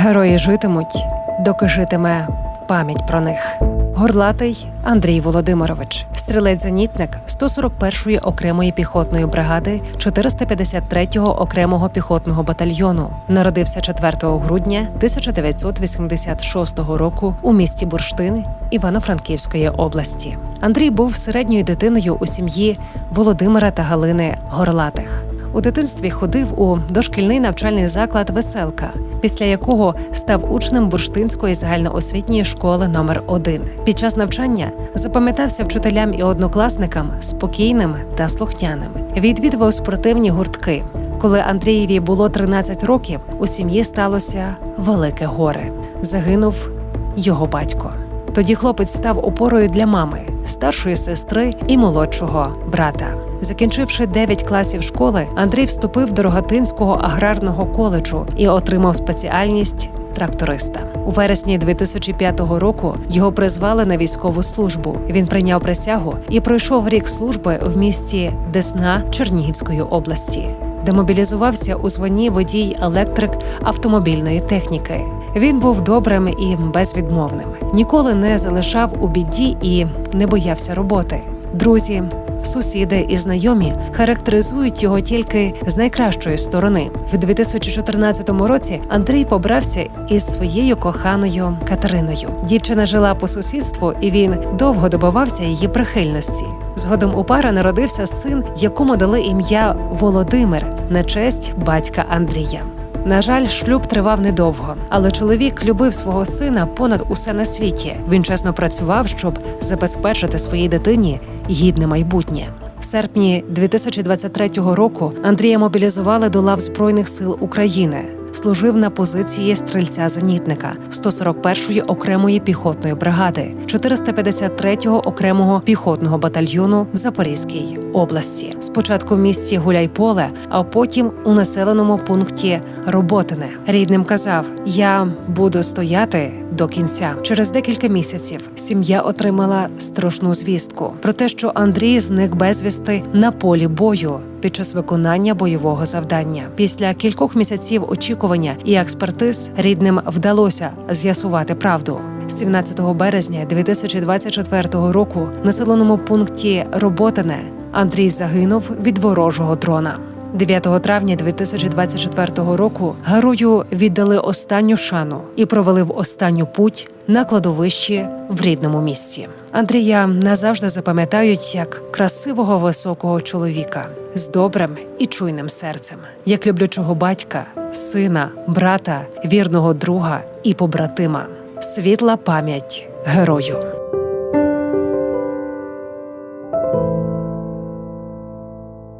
Герої житимуть, доки житиме пам'ять про них. Горлатий Андрій Володимирович, стрілець-зенітник 141-ї окремої піхотної бригади 453-го окремого піхотного батальйону. Народився 4 грудня 1986 року у місті Бурштин Івано-Франківської області. Андрій був середньою дитиною у сім'ї Володимира та Галини Горлатих. У дитинстві ходив у дошкільний навчальний заклад Веселка, після якого став учнем бурштинської загальноосвітньої школи номер 1 Під час навчання запам'ятався вчителям і однокласникам спокійним та слухняним. Відвідував спортивні гуртки. Коли Андрієві було 13 років, у сім'ї сталося велике горе. Загинув його батько. Тоді хлопець став опорою для мами, старшої сестри і молодшого брата. Закінчивши 9 класів школи, Андрій вступив до Рогатинського аграрного коледжу і отримав спеціальність тракториста. У вересні 2005 року його призвали на військову службу. Він прийняв присягу і пройшов рік служби в місті Десна Чернігівської області. Демобілізувався у званні водій електрик автомобільної техніки. Він був добрим і безвідмовним. Ніколи не залишав у біді і не боявся роботи. Друзі, сусіди і знайомі характеризують його тільки з найкращої сторони. В 2014 році Андрій побрався із своєю коханою Катериною. Дівчина жила по сусідству, і він довго добивався її прихильності. Згодом у пара народився син, якому дали ім'я Володимир на честь батька Андрія. На жаль, шлюб тривав недовго, але чоловік любив свого сина понад усе на світі. Він чесно працював, щоб забезпечити своїй дитині гідне майбутнє. В серпні 2023 року Андрія мобілізували до лав Збройних сил України. Служив на позиції стрільця-зенітника 141-ї окремої піхотної бригади, 453-го окремого піхотного батальйону в Запорізькій області. Спочатку в місті Гуляйполе, а потім у населеному пункті Роботине. Рідним казав: Я буду стояти до кінця. Через декілька місяців сім'я отримала страшну звістку про те, що Андрій зник безвісти на полі бою під час виконання бойового завдання. Після кількох місяців очікування і експертиз рідним вдалося з'ясувати правду. 17 березня 2024 року населеному пункті Роботине Андрій загинув від ворожого дрона. 9 травня 2024 року герою віддали останню шану і провели в останню путь на кладовищі в рідному місті. Андрія назавжди запам'ятають як красивого високого чоловіка з добрим і чуйним серцем, як люблячого батька, сина, брата, вірного друга і побратима. Світла пам'ять герою.